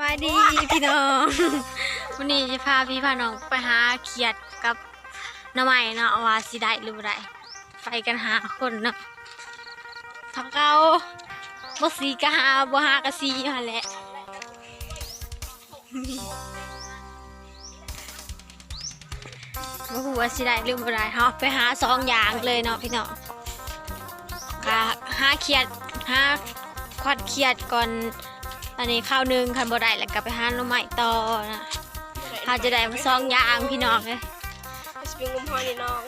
บายดีพี่น้องวันนี้จะพาพี่พาน้องไปหาเขียดกับหน้ำใหม่เนาะว่าสิได้หรือบ่ได้ไปกันหาคนเนาะทักเอาบ่สีก็หาบ่หาก็สีหั่นแหละบ่ฮู้ว่าสิได้หรือบ่ได้เฮาไปหาสองอย่างเลยเนาะพี่น้องก็หาเขียดหาควัดเขียดก่อน อันนี้ข้าวหนึ่งคันบ่ได้แล้วก็ไปหาหน่อไม้ต่อนะเขาจะได้มาสองอย่างพี่น้องเลยสปริงงมหอยนี่น้อง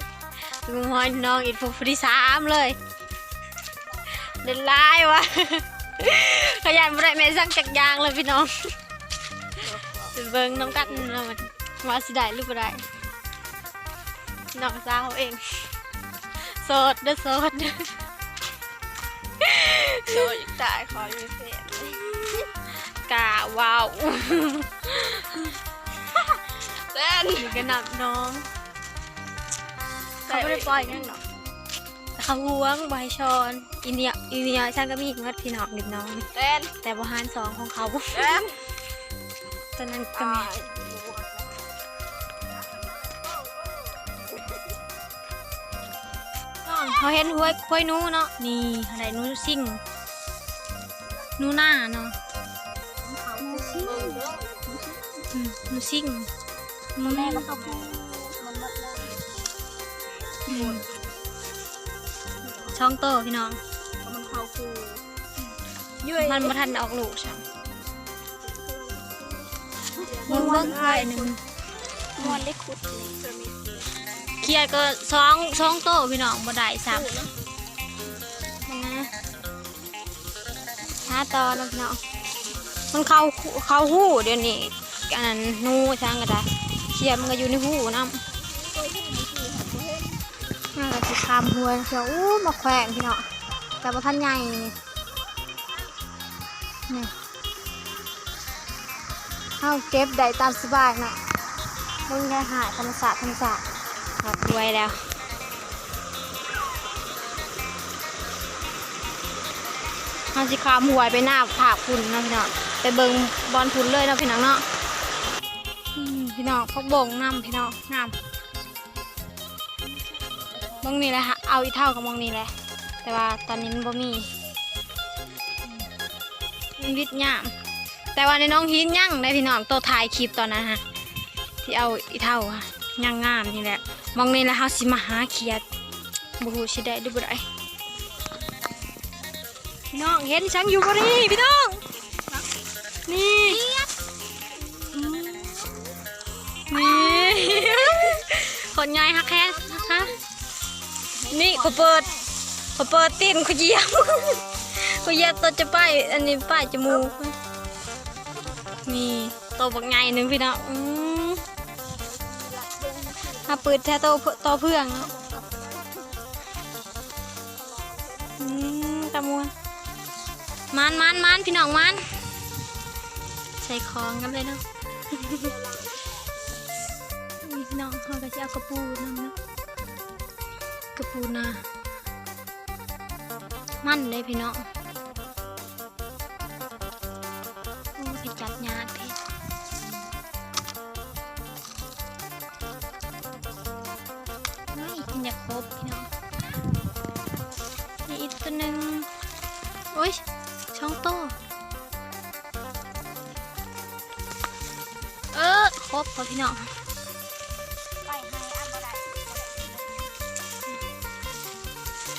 ลุงฮอยน้องอีกผู้ที่สามเลยเดินไล่วะขยันบ่ได้แม่สั่งจักอย่างเลยพี่น้องไปเบิ่งน้องกันเนาะมันว่าสิได้หรือบ่ได้น้องสาวเองโสดเด้อโสดเด้อโดยตายขอมีเพจ กะว้าวเต้นนี่ก็นับน้องเขาไม่ได้ปล่อยนั่นหรอกแต่เขาห่วงบอยชอนอินเดียอินเดียฉันก็มีอีกมัดพี่น้องเด็กน้องนี่เต้นแต่บหารสองของเขาเต้นตอนนั้นก็มีน้องเขาเห็นห้วยห้วยหนู้เนาะนี่อะไรหนู้ซิ่งหนู้หน้าเนาะ อืมหนู้ซิ่งหนูแม่ก็ต้องช่องโตพี่น้อง มันเข้าคูมันมาทันออกลูกใช่มึงเบิ่งไข่หนึ่งมวนได้ขุดเลยเครียดก็สองสองโตพี่น้องบ่ได้สามมันนะช้าตอนนะพี่น้อง มันเข้าเข้าหูเดี๋ยวนี้อันนั้นนูช่างก็ได้เครียมันก็อยู่ในหูน้ำน่าจะสิคามหัวเชียวอู้มาแขวงพี่น้องแต่ว่าท่านใหญ่นี่นี่เอาเก็บได้ตามสบายเนาะมึงแค่หาธรรมศาสตร์ธรรมศาสตร์รวยแล้ว เอาสิคามหวยไปหน้าผากคุณนะพี่น้องไปเบิงบอลทุนเลยนะพี่น้องเนาะพี่น้องพกบงน้ำพี่น้องน้ำมองนี่แหละฮะเอาอีเท่ากับมองนี่แหละ แต่ว่าตอนนี้มันบ่มีมันวิทย์ยามแต่ว่าในน้องหินยั่งได้พี่น้องตัวถ่ายคลิปตอนนั้นฮะที่เอาอีเท่าอะยั่งงามนี่แหละมองนี่แหละเฮาสิมาหาเขียดบ่ฮู้สิได้หรือบ่ได้ พี่น้องเห็นฉันอยู่บ่นี่พี่น้อง นี่นี่คนใหญ่ฮักแค่ฮะนี่เขาเปิดเขาเปิดตีนเขาเยียบเขาเยียบตัวจะป้ายอันนี้ป้ายจมูกนี่ตัวบักใหญ่หนึ่งพี่น้องอืมถ้าเปิดแท้ตัวตัวเพื่องเนาะอืมตะมวน มันมันมันพี่น้องมัน ใส่ของกันเลยเนาะนี่พี่น้องเขาก็จะเอากระปูนั่นเนาะกระปูนามันเลยพี่น้องโอ้พี่จัดยากพี่ไม่กินอยากครบพี่น้องนี่อีกตัวหนึ่งโอ้ย ช่องโตเออครบพอพี่น้องไปให้อันบ่ได้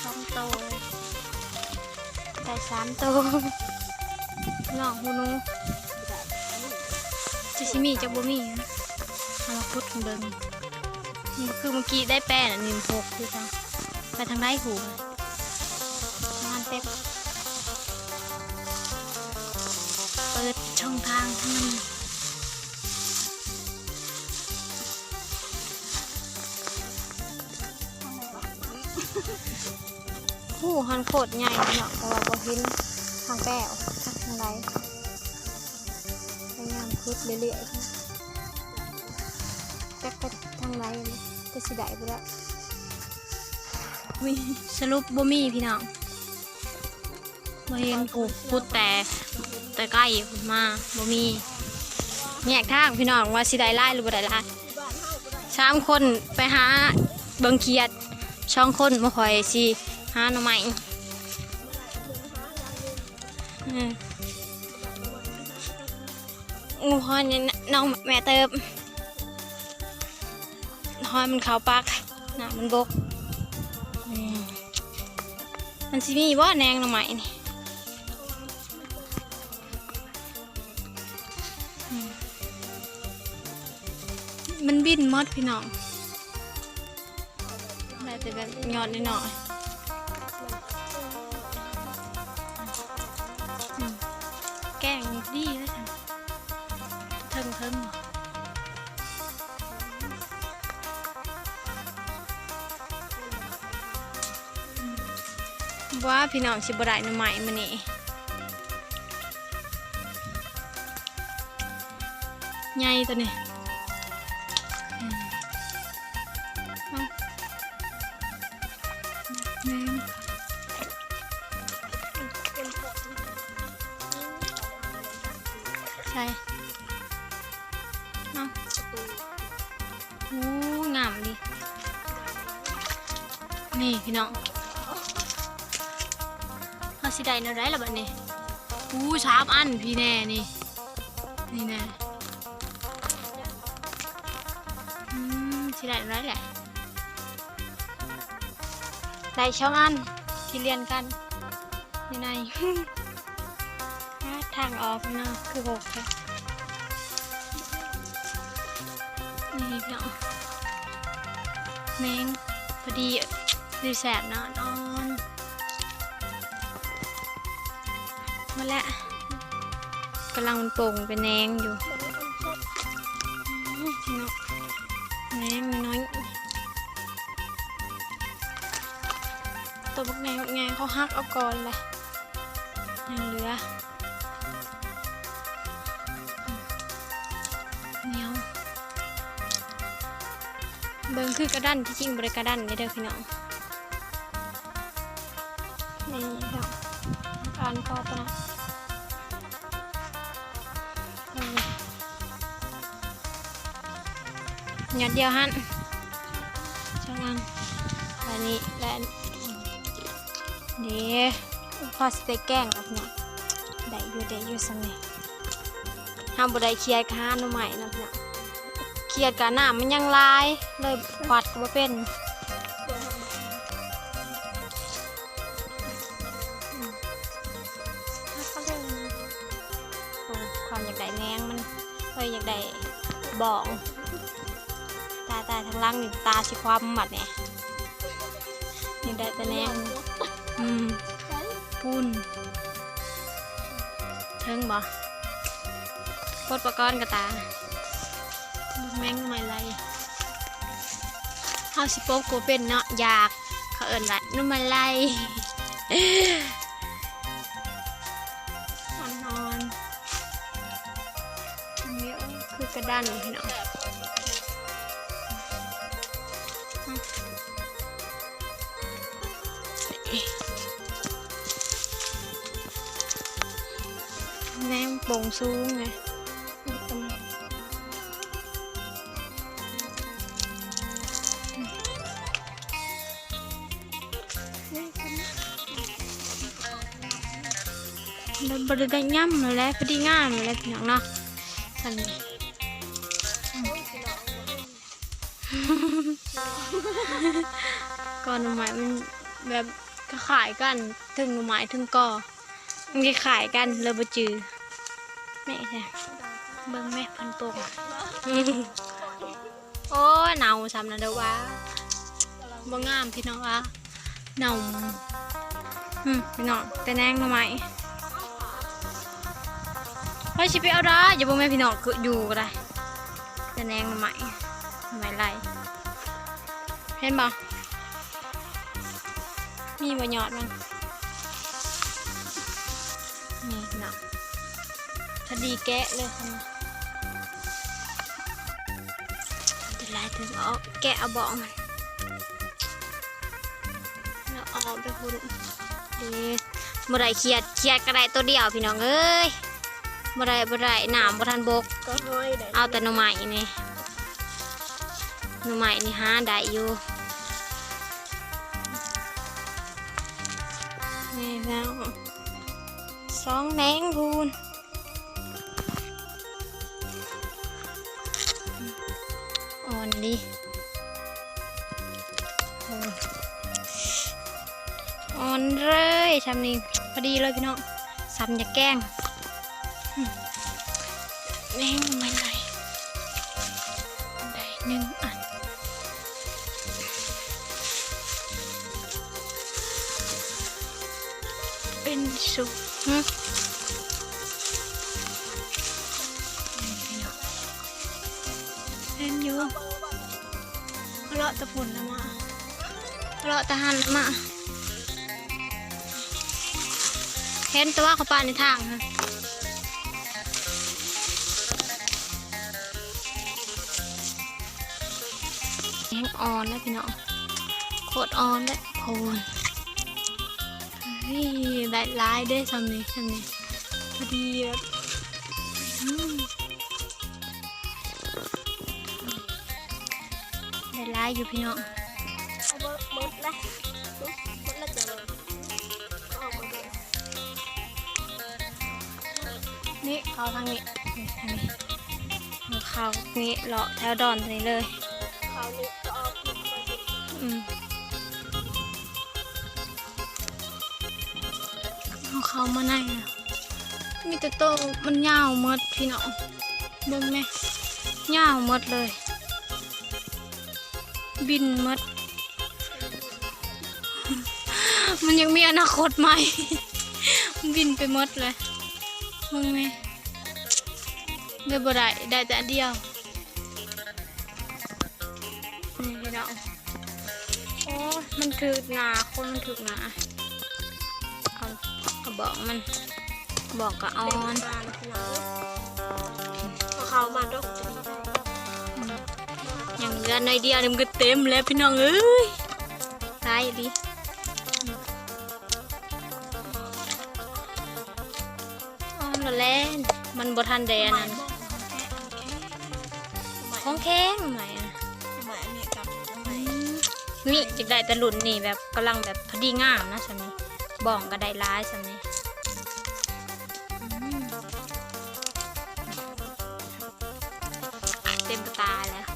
ช่องโตเลยได้สามโตน้องหูนูจะชิมีจะบ่มีเอามาพุดเบิ่งนี่คือเมื่อกี้ได้แป้นอันนี้หกคือจังไปทางได้หูงานเต็มเปิด ช่องทางทั้งนั้นหูหันโคตรใหญ่เนาะแต่ว่าบ่เห็นทางแป้วทางใดพยายามคุดเรื่อยๆจักไปทางใดเลยจะสิได้บ่ละวิสรุปบ่มีพี่น้องบ่เห็นกูพูดแต่ แต่ใกล้มาบ่มีเแยกทางพี่น้องว่าสิได้ไล่หรือบ่ได้ไล่บ้านเฮาบ่ได้สามคนไปหาเบิงเขียดช่องคนมาคอยสิหาหน่อไม้งูฮอนนี่น้องแม่เติบฮอนมันเขาปักหน้ามันบกมมันสิมีว่าแนงหน่อไม้นี่ มันบินมดพี่น้องได้แต่แบบยอดนิดหน่อยแกงดีแล้วจ้ะเทิงเทิงว่าพี่น้องสิบได้หน่อไม้มานี่ใหญ่ตัวนี้ ใช่เอาโอ้งามดิ นี่พี่น้องเขาสิได้แนวไรล่ะบัดนี้อู้สามอันพี่แน่นี่ นี่แน่อืมสิได้แนวไรแหละ ได้ช่องอันที่เรียนกันอยู่ใน ทางออกนะคือหกแค่นี่พี่น้องแมงพอดีดีแสบนะนอนมาแล้วกำลังมันโป่งเป็นแนงอยู่บ่ได้คนชอบอื้อพี่น้องแนงน้อยตัวบักแนงบักแนงเขาหักเอาก่อนเลยยังเหลือ เบิ่งคือกระดันที่จริงบริกระดันเด้อเด้อพี่น้องนี่พี่น้องการพอปนะหยอดเดียวฮันช่างอันและนี้และนเดี๋ยวพอสเต็กแกล้งครับเนาะได้อยู่ได้อยู่สักหน่อยทำบุได้เครียดค้าหน่อใหม่นะพี่น้อง เครียดกับน้ำมันยังลาย เลยปัดก็บ่เป็นความอยากได้แมงมันเอ้ยอยากได้บอง ตาตาทางล่างนี่ตาสิความหมัดเนี่ยอยากได้แต่แนงอืมใช้พุ่นเทิงบ่ปลดประกอนกระตา แมงไม่ไรเฮาสิโป๊กกูเป็นเนาะอยากเขาเอิ้นว่านุ่มมาไลอ่อนอันนี้คือกระด้านพี่น้องแมงโป่งสูงไง แล้วบริได้ย่ำเลยแหละพอดีงามเลยแหละพี่น้องเนาะสันนี้ก่อนหน่อไม้มันแบบก็ขายกัน ถึงหน่อไม้ถึงก่อมันก็ขายกันเลยบ่จือแม่ใช่เบิ่งแม่พันปงโอ้หนาวซ้ำนะเด้อวะบ่งามพี่น้องวะหนาวอืมพี่น้องแต่แนงหน่อไม้ เฮ้ยสิไปเอาได้อย่าบ่แม่พี่น้องคืออยู่ก็ได้แต่แนงหน่อไม้หน่อไม้ไรเห็นบ่มีบ่หยอดมันนี่พี่น้องพอดีแกะเลยค่ะจะไล่ถึงเอาแกะเอาบาะมันแล้วเอาไปพูดเด็ดมื่อไรเครียดเครียดกระไรตัวเดียวพี่น้องเอ้ย บ่ได้บ่ได้น้ำบ่ทันบก ก็ห้อยได้เอาแต่หน่อไม้นี่หน่อไม้นี่หาได้อยู่นี่แล้วสองแดงพูนอ่อนดีโอ้อ่อนเลยทำนี่พอดีเลยพี่น้องสันอย่าแกล้งอืม แรงไม่ไหลได้หนึ่งอัน เป็นสุขหึเล่นอยู่เลาะตะปุ่นแล้วมาเลาะตะหันมาเห็นแตัวาเขาปาในทางนะ แห้งออนแล้วพี่น้องโคตรออนแล้วโพนเฮ้ยได้ร้ายได้ทำนี้ทำนี้พอดีแบบได้ร้ายอยู่พี่น้องเอาเบิดเบิดละเบิดละจะเลยนี่เขาทางนี้นี่ทางนี้เขานี่เลาะแถวดอนตรงนี้เลยครานี้ก็เอาขึ้นมาดิอืม เอาเขามาไหนอะมีแต่โตมันยาวหมดพี่น้องเบิ่งไหมยาวหมดเลย บินหมด มันยังมีอนาคตใหม่ บินไปหมดเลยมึงไหมเลยบ่ได้ได้แต่เดียวนี่พี่น้อง มันถึกหนาคนมันถึกหนาเอาเอาบอกมัน บอกกับออเต็มนบานพี่น้องพอเขามาดกจะดีได้อย่างเหลือหน่อยเดียวนี่มันก็เต็มแล้วพี่น้องเอ้ยตายดิออนละแลนมันบ่ทันแดนนั่นของแข็งไหมอะหม นี่จิกได้แต่หลุนนี่แบบกำลังแบบพอดีงามนะสันนี้บ้องก็ได้ร้ายสันนี้อืมเต็มตาแล้ว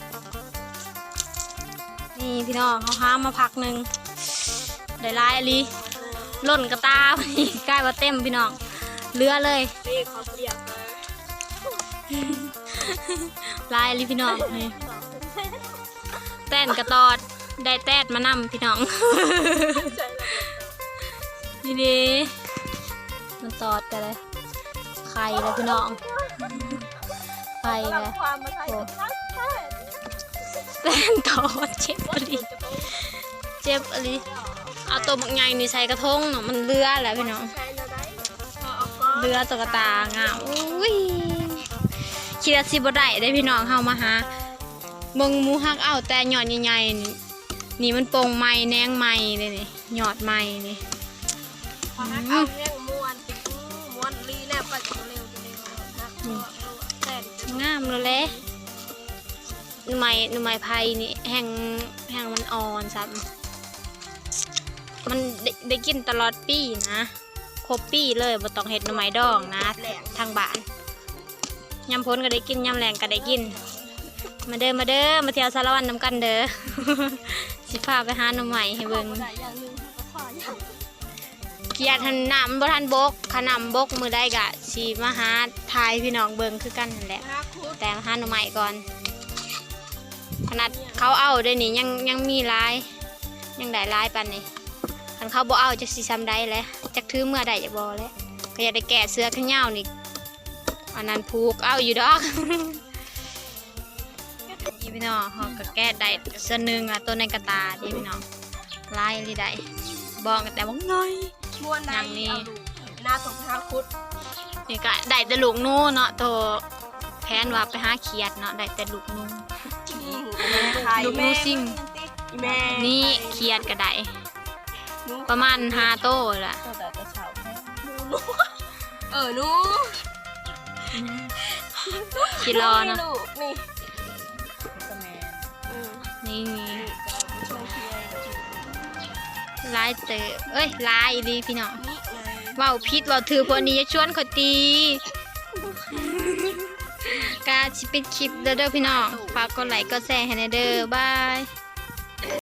นี่พี่น้องเขาห้ามมาพักหนึ่งได้ร้ายอลีล่นกระตาพี่ใกล้ว่าเต็มพี่น้องเรือเลยเรียกเขาเรียบมาลายอลีพี่น้องนี่แต้นกระตอด ได้แต้ดมานำพี่น้อง นี่ดีมันตอดกันเลยไข่เลยพี่น้องไข่เรลยความมาไทยชัดแท้แต้นตอดเจ็บอะไรเจ็บอะไรเอาตัวบักใหญ่นี่ใส่กระทงเนาะมันเลือแหละพี่น้องเราได้เอาเอาก้อนเรือตัวกระตางามอุ้ยคิดว่าสิบ่ได้ได้พี่น้องเฮามาหาเบิ่งหมูฮักเอาแต่หย่อดใหญ่ๆ นี่นี่มันโป่งไม้แนงไม้เลยนี่หยอดไม้นี่พอฮักเอาเนี่ยม้วนม้วนลีแล้วไปจะเร็วจะเร็วฮักแต่งามเลยแหละหน่อไม้หน่อไม้ไผ่นี่แห้งแห้งมันอ่อนซ้ำมันได้ได้กินตลอดปีนะครบปีเลยบ่ต้องเห็ดหน่อไม้ดองนะทางบ้านยำพ้นก็ได้กินยำแรงก็ได้กิน มาเด้อมาเด้อมาเที่ยวสารวันน้ำกันเด้อ สิพาไปหาหน่อไม้ให้เบิ่งได้อย่างหนึงก็ขออย่างเกียรติทันนำบ่ทันบกขนำบกมือได้กะสิมาหาทายพี่น้องเบิ่งคือกันนั่นแหละฮักคุดแต่มาหาหน่อไม้ก่อน ขนาดเขาเอาเดี๋ยวนี้ยังยังมีลายยังได้ลายปันนี่คันเขาบ่เอาจะสิซ้ำได้แหล้วจักถือเมื่อใดจะบ่แล้วก็อยากได้แก่เสื้อขยาวนี่อันนั้นผูกเอาอยู่ดอก นี่พี่น้องเขาก็แก้ได้เสื้อหนึงอะตัวในกระตาดิพี่น้องลายลีได้บอกกันแต่ว่าน้อยม้วนได้อย่างนี้เอาดูหน้าตรงฮักคุดนี่ก็ได้แต่ลูกหนู้เนาะตัวแพนว่าไปหาเขียดเนาะได้แต่ลูกหนู้ลูกหนูซิ่งแม่นี่เขียดก็ได้ประมาณห้าโตแหละตัวแต่จะเฉาแค่หนูเออหนูชิรอเนาะ นี่ช่วยเชียร์ลายเตอเอ้ยลายอีรีพี่น้องนี่ไงเว้าพิษเว้าถือพอนี้จะชวนเขาตีการชิปิดคลิปเด้อพี่น้องฝากกดไลค์กดแชร์ให้แน่เด้อบาย